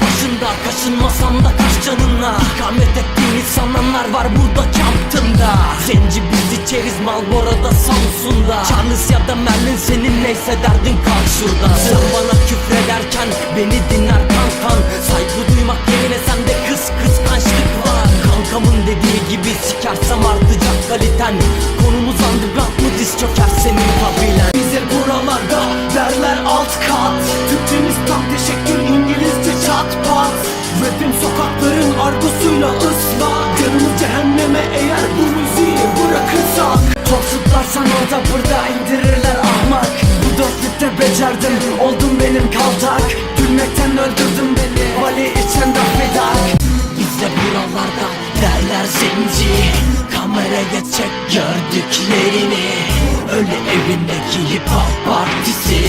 başında Kaşınmasam da kaç canınla? İkamet ettiğin insanlar var burada kamptında Zenci biz içeriz Malboro'da Samsun'da. Charles ya da Merlin senin neyse derdin kalk şuradan Sen bana küfrederken beni dinler kankan. Saygı duymak yerine sende kız kıskançlık var. Kankamın dediği gibi sikersem artacak kaliten. Konumuz underground mı diz çöker senin kabilen? Bize buralarda derler alt kat orada burada indirirler ahmak. Bu dörtlükte becerdim oldum benim kaltak. Gülmekten öldürdün beni Vali içen dafidak Bizde buralarda derler zenci. Kameraya çek gördüklerini. Öyle evindeki hip hop partisi